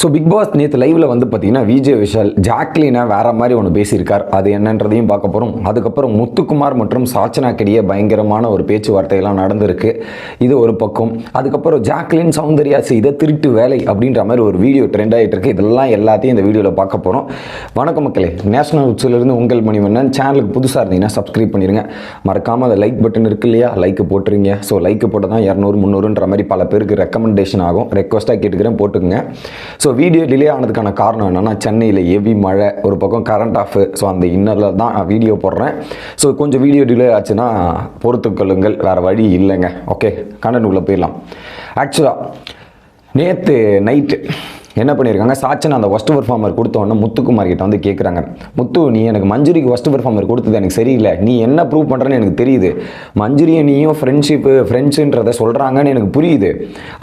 So big pass நேற்று லைவ்ல வந்து பார்த்தீங்கன்னா விஜய் விஷால் ஜாக்லினை வேற மாதிரி ஒன்று பேசியிருக்கார். அது என்னன்றதையும் பார்க்க போகிறோம் அதுக்கப்புறம் முத்துக்குமார் மற்றும் சாச்சனாக்கிடையே பயங்கரமான ஒரு பேச்சுவார்த்தையெல்லாம் நடந்திருக்கு. இது ஒரு பக்கம். அதுக்கப்புறம் ஜாக்லின் சௌந்தர்யா செய்த திருட்டு வேலை அப்படின்ற மாதிரி ஒரு வீடியோ ட்ரெண்ட் ஆகிட்டு இருக்கு இதெல்லாம் எல்லாத்தையும் இந்த வீடியோவில் பார்க்க போகிறோம் வணக்கம் மக்களே. நேஷனல் உச்சிலிருந்து உங்கள் மணிவண்ணன். சேனலுக்கு புதுசாக இருந்தீங்கன்னா சப்ஸ்கிரைப் பண்ணிடுங்க மறக்காமல் அந்த லைக் பட்டன் இருக்கு இல்லையா? லைக் போட்டுருங்க. ஸோ லைக் போட்டு தான் இரநூறு முந்நூறுன்ற மாதிரி பல பேருக்கு ரெக்கமெண்டேஷன் ஆகும். ரெக்வஸ்ட்டாக கேட்டுக்கிறேன் போட்டுக்கோங்க. ஸோ வீடியோ டிலே ஆனதுக்கான காரணம் என்னென்னா சென்னையில் ஹெவி மழை ஒரு பக்கம் கரண்ட் ஆஃப் ஸோ அந்த இன்னரில் தான் நான் வீடியோ போடுறேன். ஸோ கொஞ்சம் வீடியோ டிலே ஆச்சுன்னா பொறுத்துக்கொள்ளுங்கள் வேறு வழி இல்லைங்க. ஓகே கண்டனுக்குள்ளே போயிடலாம். ஆக்சுவலாக நேற்று நைட்டு என்ன பண்ணியிருக்காங்க சாச்சன் அந்த ஒஸ்ட் பெர்ஃபார்மர் கொடுத்தோன்னே முத்துக்குமார் கிட்ட வந்து கேட்குறாங்க முத்து நீ எனக்கு மஞ்சுரிக்கு ஒஸ்ட் பெர்ஃபார்மர் கொடுத்தது எனக்கு சரியில்லை. நீ என்ன ப்ரூவ் பண்ணுறேன்னு எனக்கு தெரியுது. மஞ்சுரியை நீயும் ஃப்ரெண்ட்ஷிப்பு ஃப்ரெண்ட்ஸுன்றதை சொல்கிறாங்கன்னு எனக்கு புரியுது.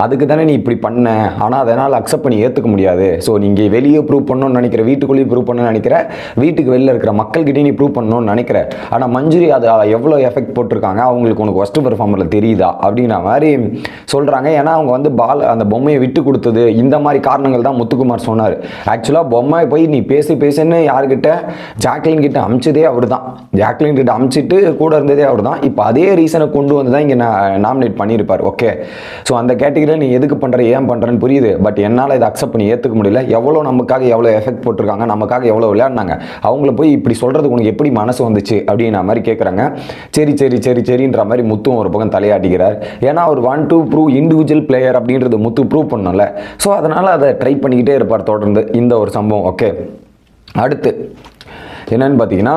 அதுக்கு தானே நீ இப்படி பண்ண? ஆனால் அதனால் அக்செப்ட் பண்ணி ஏற்றுக்க முடியாது. ஸோ நீங்கள் வெளியே ப்ரூவ் பண்ணணும்னு நினைக்கிற வீட்டுக்குள்ளேயே ப்ரூவ் பண்ணணும்னு நினைக்கிற வீட்டுக்கு வெளியில் இருக்கிற மக்கள்கிட்டயும் நீ ப்ரூவ் பண்ணணும்னு நினைக்கிற. ஆனால் மஞ்சுரி அது எவ்வளோ எஃபெக்ட் போட்டிருக்காங்க? அவங்களுக்கு உனக்கு ஒஸ்ட் பெர்ஃபார்மரில் தெரியுதா? அப்படின்ன மாதிரி சொல்கிறாங்க ஏன்னா அவங்க வந்து பால் அந்த பொம்மையை விட்டு கொடுத்தது இந்த மாதிரி காரணங்கள் தான் முத்துக்குமார் சொன்னார். ஆக்சுவலாக பொம்மை போய் நீ பேசி பேசுன்னு யார்கிட்ட ஜாக்லின் கிட்ட அமிச்சதே அவர் தான் ஜாக்லின் கிட்ட அமிச்சிட்டு கூட இருந்ததே அவர் தான் இப்போ அதே ரீசனை கொண்டு வந்து தான் இங்கே நான் நாமினேட் பண்ணியிருப்பார். ஓகே ஸோ அந்த கேட்டகரியில் நீ எதுக்கு பண்ணுற ஏன் பண்ணுறேன்னு புரியுது. பட் என்னால் இதை அக்செப்ட் பண்ணி ஏற்றுக்க முடியல. எவ்வளோ நமக்காக எவ்வளோ எஃபெக்ட் போட்டிருக்காங்க நமக்காக எவ்வளோ விளையாடினாங்க அவங்கள போய் இப்படி சொல்கிறதுக்கு உனக்கு எப்படி மனசு வந்துச்சு அப்படின்ற மாதிரி கேட்குறாங்க சரி சரி சரி சரின்ற மாதிரி முத்தும் ஒரு பக்கம் தலையாட்டிக்கிறார். ஏன்னா அவர் one two prove individual player அப்படின்றது முத்து ப்ரூவ் பண்ணல ஸோ அதனால் அதை ட்ரை பண்ணிக்கிட்டே இருப்பார் தொடர்ந்து இந்த ஒரு சம்பவம். ஓகே அடுத்து என்னன்னு பார்த்தீங்கன்னா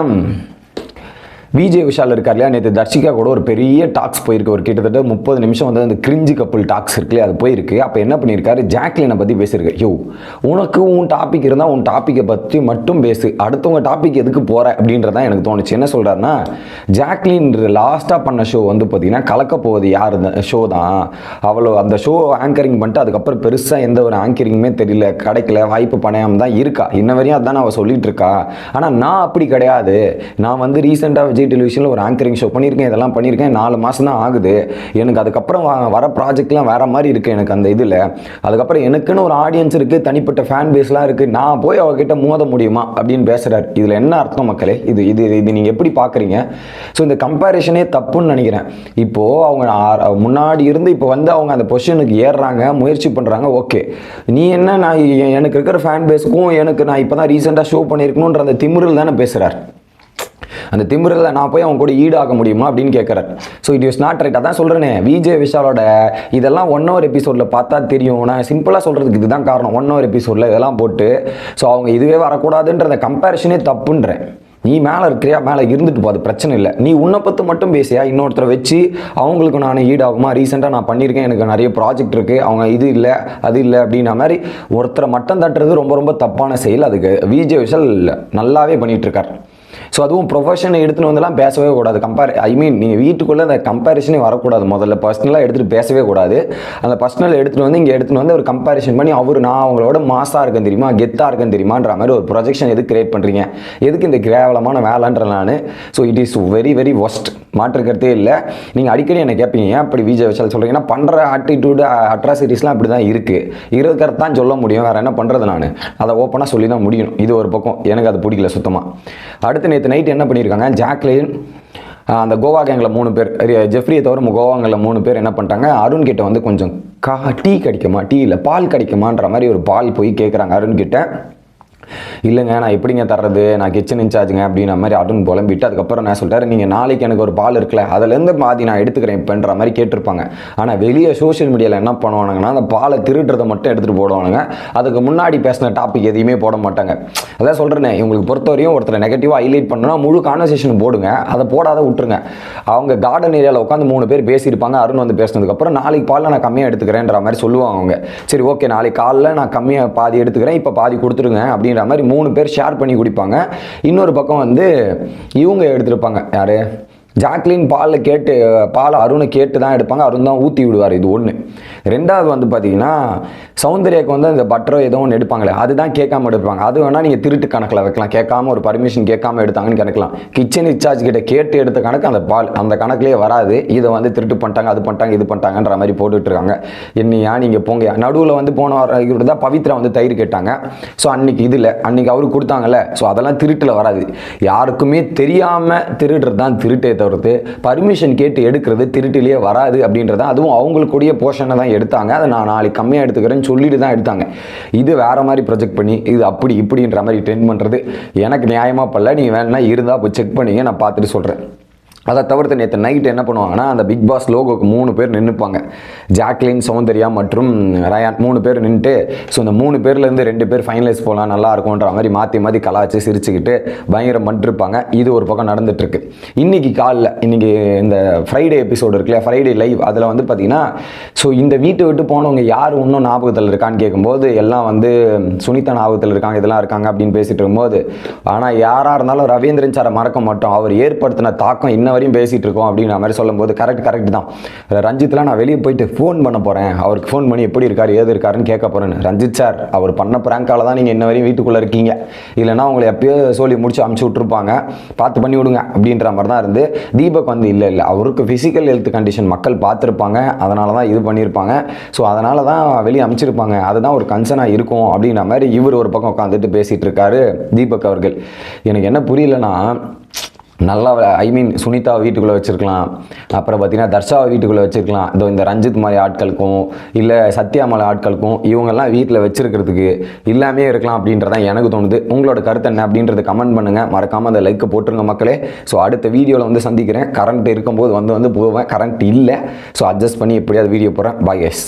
விஜய் விஷால் இருக்கார் இல்லையா? நேற்று தர்ஷிகா கூட ஒரு பெரிய டாக்ஸ் போயிருக்கு. ஒரு கிட்டத்தட்ட முப்பது நிமிஷம் வந்து அந்த கிரிஞ்சு கப்புள் டாக்ஸ் இருக்குல்லையா அது போயிருக்கு. அப்போ என்ன பண்ணியிருக்காரு? ஜாக்லினை பற்றி பேசியிருக்கு யோ உனக்கு உன் டாபிக் இருந்தால் உன் டாப்பிக்கை பற்றி மட்டும் பேசு. அடுத்தவங்க டாபிக் எதுக்கு போகிற அப்படின்றதான் எனக்கு தோணுச்சு. என்ன சொல்கிறாருன்னா ஜாக்லின் லாஸ்ட்டாக பண்ண ஷோ வந்து பார்த்தீங்கன்னா கலக்க போவது யார் ஷோ தான். அவ்வளோ அந்த ஷோ ஆங்கரிங் பண்ணிட்டு அதுக்கப்புறம் பெருசாக எந்த ஒரு ஆங்கரிங்குமே தெரியல. கிடைக்கல. வாய்ப்பு பணையாமல் தான் இருக்கா. இன்ன வரையும் அதான் அவள் சொல்லிகிட்டு இருக்கா. ஆனால் நான் அப்படி கிடையாது. நான் வந்து ரீசெண்டாக அஜய் டெலிவிஷனில் ஒரு ஆங்கரிங் ஷோ பண்ணியிருக்கேன் இதெல்லாம் பண்ணியிருக்கேன். நாலு மாதம் தான் ஆகுது. எனக்கு அதுக்கப்புறம் வர ப்ராஜெக்ட்லாம் வேறு மாதிரி இருக்குது எனக்கு அந்த இதில். அதுக்கப்புறம் எனக்குன்னு ஒரு ஆடியன்ஸ் இருக்குது தனிப்பட்ட ஃபேன் பேஸ்லாம் இருக்குது நான் போய் அவகிட்ட மோத முடியுமா அப்படின்னு பேசுகிறார் இதில் என்ன அர்த்தம் மக்களே? இது இது இது நீங்கள் எப்படி பார்க்குறீங்க ஸோ இந்த கம்பேரிஷனே தப்புன்னு நினைக்கிறேன். இப்போது அவங்க முன்னாடி இருந்து இப்போ வந்து அவங்க அந்த பொசிஷனுக்கு ஏறுறாங்க முயற்சி பண்ணுறாங்க ஓகே நீ என்ன நான் எனக்கு இருக்கிற ஃபேன் பேஸுக்கும் எனக்கு நான் இப்போ தான் ரீசெண்டாக ஷோ பண்ணியிருக்கணுன்ற அந்த திமிரில் தானே பேசுகிறார் அந்த திமிரில் நான் போய் அவங்க கூட ஈடாக முடியுமா அப்படின்னு கேட்குறாரு so it is not right அதான் சொல்கிறேனே விஜய் விஷாலோட இதெல்லாம் ஒன் ஹவர் எபிசோடில் பார்த்தா தெரியும். நான் சிம்பிளாக சொல்கிறதுக்கு இதுதான் காரணம். ஒன் ஹவர் எபிசோடில் இதெல்லாம் போட்டு ஸோ அவங்க இதுவே வரக்கூடாதுன்ற அந்த கம்பேரிஷனே தப்புன்றேன் நீ மேலே இருக்கிறியா? மேலே இருந்துட்டு போ அது பிரச்சனை இல்லை. நீ உன்னை பற்றி மட்டும் பேசியா இன்னொருத்தரை வச்சு அவங்களுக்கு நான் ஈடாகுமா? ரீசெண்டாக நான் பண்ணியிருக்கேன். எனக்கு நிறைய ப்ராஜெக்ட் இருக்குது அவங்க இது இல்லை அது இல்லை அப்படின்னா மாதிரி ஒருத்தரை மட்டம் தட்டுறது ரொம்ப ரொம்ப தப்பான செயல். அதுக்கு விஜய் விஷால் நல்லாவே பண்ணிகிட்ருக்கார் ஸோ அதுவும் ப்ரொஃபஷனை எடுத்துன்னு வந்துலாம் பேசவே கூடாது. கம்பேர் ஐ மீன் நீங்கள் வீட்டுக்குள்ளே அந்த கம்பேரிஷனே வரக்கூடாது. முதல்ல பர்சனலாக எடுத்துகிட்டு பேசவே கூடாது. அந்த பர்சனல் எடுத்துகிட்டு வந்து இங்கே எடுத்துகிட்டு வந்து ஒரு கம்பேரிஷன் பண்ணி அவர் நான் அவங்களோட மாசாக இருக்கேன் தெரியுமா? கெத்தாக இருக்கேன் தெரியுமான்ற மாதிரி ஒரு ப்ரொஜெக்ஷன் எதுக்கு கிரியேட் பண்ணுறீங்க எதுக்கு இந்த கேவலமான வேலைன்ற நான்? So it is very very worst மாற்றுக்கிறதே இல்லை. நீங்கள் அடிக்கடி என்னை கேட்பீங்க ஏன் அப்படி விஜய் விஷால் சொல்கிறீங்கன்னா பண்ணுற ஆட்டிடியூடு அட்ராசிட்டிஸ்லாம் அப்படி தான் இருக்குது இருக்கிறது தான் சொல்ல முடியும். வேறு என்ன பண்ணுறது நான்? அதை ஓப்பனாக சொல்லி தான் முடியும் இது ஒரு பக்கம். எனக்கு அது பிடிக்கல சுத்தமாக அடுத்து நேற்று நைட் என்ன பண்ணியிருக்காங்க? ஜாக்லின் அந்த கோவா கேங்கில் மூணு பேர் ஜெஃப்ரியை தவிர கோவாங்கில் மூணு பேர் என்ன பண்ணிட்டாங்க? அருண் கிட்ட வந்து கொஞ்சம் கா டீ கிடைக்குமா? டீ இல்லை பால் கிடைக்குமான்ற மாதிரி ஒரு பால் போய் கேட்குறாங்க அருண் கிட்ட. இல்லைங்க நான் எப்படிங்க தர்றது? நான் கிச்சன் இன்சார்ஜுங்க அப்படின்ற மாதிரி அருண் புலம்பிட்டு அதுக்கப்புறம் நான் சொல்லிட்டாரு நீங்கள் நாளைக்கு எனக்கு ஒரு பால் இருக்குல்ல அதுலேருந்து பாதி நான் எடுத்துக்கிறேன் இப்போன்ற மாதிரி கேட்டிருப்பாங்க. ஆனால் வெளியே சோஷியல் மீடியாவில் என்ன பண்ணுவானுங்கன்னா அந்த பாலை திருடுறதை மட்டும் எடுத்துகிட்டு போடுவானுங்க. அதுக்கு முன்னாடி பேசின டாபிக் எதையுமே போட மாட்டாங்க. அதான் சொல்கிறேனே இவங்களுக்கு பொறுத்தவரையும் ஒருத்தர் நெகட்டிவாக ஹைலைட் பண்ணுன்னா முழு கான்வர்சேஷன் போடுங்க. அதை போடாத விட்டுருங்க. அவங்க கார்டன் ஏரியாவில் உட்காந்து மூணு பேர் பேசியிருப்பாங்க. அருண் வந்து பேசினதுக்கப்புறம் நாளைக்கு பாலில் நான் கம்மியாக எடுத்துக்கிறேன்ற மாதிரி சொல்லுவாங்க அவங்க. சரி ஓகே நாளைக்கு காலைல நான் கம்மியாக பாதி எடுத்துக்கிறேன் இப்போ பாதி கொடுத்துருங்க அப்படின்ற மாதிரி மூணு பேர் ஷேர் பண்ணி குடிப்பாங்க. இன்னொரு பக்கம் வந்து இவங்க எடுத்திருப்பாங்க. யாரு? ஜாக்லின் பாலில் கேட்டு பால் அருணை கேட்டு தான் எடுப்பாங்க. அருண் தான் ஊற்றி விடுவார் இது ஒன்று ரெண்டாவது வந்து பார்த்தீங்கன்னா சௌந்தர்யாவுக்கு வந்து அந்த பட்டரோ ஏதோ ஒன்று எடுப்பாங்களே அதுதான் கேட்காம எடுப்பாங்க. அது வேணால் நீங்கள் திருட்டு கணக்கில் வைக்கலாம். கேட்காம ஒரு பர்மிஷன் கேட்காம எடுத்தாங்கன்னு கணக்கலாம். கிச்சன் இன்சார்ஜ் கிட்ட கேட்டு எடுத்த கணக்கு அந்த பால் அந்த கணக்குலேயே வராது. இதை வந்து திருட்டு பண்ணிட்டாங்க அது பண்ணிட்டாங்க இது பண்ணிட்டாங்கன்ற மாதிரி போட்டுட்டு இருக்காங்க என்னையா நீங்கள் போங்க. நடுவில் வந்து போன வாரம் தான் பவித்ரா வந்து தயிர் கேட்டாங்க. ஸோ அன்னைக்கு இதில் அன்னைக்கு அவருக்கு கொடுத்தாங்கல்ல. ஸோ அதெல்லாம் திருட்டில் வராது. யாருக்குமே தெரியாமல் திருடுறது தான் திருட்டே தவிர்த்து பர்மிஷன் கேட்டு எடுக்கிறது திருட்டிலேயே வராது அப்படின்றத அதுவும் அவங்களுக்குடைய போர்ஷனை தான் எடுத்தாங்க. அதை நான் நாளைக்கு கம்மியாக எடுத்துக்கிறேன்னு சொல்லிட்டு தான் எடுத்தாங்க. இது வேறு மாதிரி ப்ரொஜெக்ட் பண்ணி இது அப்படி இப்படின்ற மாதிரி ட்ரெண்ட் பண்ணுறது எனக்கு நியாயமாக பண்ணல நீங்கள் வேணா இருந்தால் போய் செக் பண்ணிங்க நான் பார்த்துட்டு சொல்கிறேன் அதை தவிர்த்து நேற்று நைட் என்ன பண்ணுவாங்கன்னா அந்த பிக் பாஸ் லோகோக்கு மூணு பேர் நின்றுப்பாங்க ஜாக்லின் சௌந்தர்யா மற்றும் ரயான் மூணு பேர் நின்றுட்டு ஸோ இந்த மூணு பேர்லேருந்து ரெண்டு பேர் ஃபைனலைஸ் போகலாம் நல்லா இருக்கும்ன்ற மாதிரி மாற்றி மாற்றி கலாச்சு சிரிச்சுக்கிட்டு பயங்கரம் பண்ணிருப்பாங்க இது ஒரு பக்கம் நடந்துட்டுருக்கு இன்றைக்கி காலில் இன்றைக்கி இந்த ஃப்ரைடே எபிசோடு இருக்கு இல்லையா? ஃப்ரைடே லைவ் அதில் வந்து பார்த்தீங்கன்னா ஸோ இந்த வீட்டை விட்டு போனவங்க யார் இன்னும் ஞாபகத்தில் இருக்கான்னு கேட்கும்போது எல்லாம் வந்து சுனிதா ஞாபகத்தில் இருக்காங்க இதெல்லாம் இருக்காங்க அப்படின்னு பேசிகிட்டு இருக்கும்போது ஆனால் யாராக இருந்தாலும் ரவீந்திரன் சாரை மறக்க மாட்டோம். அவர் ஏற்படுத்தின தாக்கம் இன்ன வரையும் பேசிகிட்டு இருக்கோம் அப்படின்ற மாதிரி சொல்லும்போது கரெக்ட் கரெக்ட் தான். ரஞ்சித்லாம் நான் வெளியே போயிட்டு ஃபோன் பண்ண போகிறேன் அவருக்கு ஃபோன் பண்ணி எப்படி இருக்கார் ஏது இருக்காருன்னு கேட்க போகிறேன்னு ரஞ்சித் சார் அவர் பண்ண ப்ராங்கால தான் நீங்கள் இன்ன வரையும் வீட்டுக்குள்ளே இருக்கீங்க. இல்லைன்னா உங்களை எப்பயோ சொல்லி முடிச்சு அமுச்சு விட்ருப்பாங்க பார்த்து பண்ணி விடுங்க அப்படின்ற மாதிரி தான் இருந்து. தீபக் வந்து இல்லை இல்லை. அவருக்கு ஃபிசிக்கல் ஹெல்த் கண்டிஷன் மக்கள் பார்த்துருப்பாங்க. அதனால தான் இது பண்ணியிருப்பாங்க. ஸோ அதனால தான் வெளியே அமுச்சிருப்பாங்க. அதுதான் ஒரு கன்சர்னாக இருக்கும் அப்படின்ற மாதிரி இவர் ஒரு பக்கம் உட்காந்துட்டு பேசிகிட்டு இருக்காரு தீபக் அவர்கள். எனக்கு என்ன புரியலன்னா நல்லா ஐ மீன் சுனிதாவை வீட்டுக்குள்ளே வச்சுருக்கலாம். அப்புறம் பார்த்தீங்கன்னா தர்ஷாவை வீட்டுக்குள்ளே வச்சுருக்கலாம். இதோ இந்த ரஞ்சித் மாதிரி ஆட்களுக்கும் இல்லை சத்யா ஆட்களுக்கும் இவங்கெல்லாம் வீட்டில் வச்சுருக்கிறதுக்கு இல்லாமே இருக்கலாம் அப்படின்றதான் எனக்கு தோணுது. உங்களோட கருத்து என்ன அப்படின்றத கமெண்ட் பண்ணுங்கள் மறக்காமல் அந்த லைக்கை போட்டுருங்க மக்களே. ஸோ அடுத்த வீடியோவில் வந்து சந்திக்கிறேன். கரண்ட் இருக்கும்போது வந்து வந்து போவேன். கரண்ட் இல்லை. ஸோ அட்ஜஸ்ட் பண்ணி எப்படியாவது வீடியோ போகிறேன் பாய் எஸ்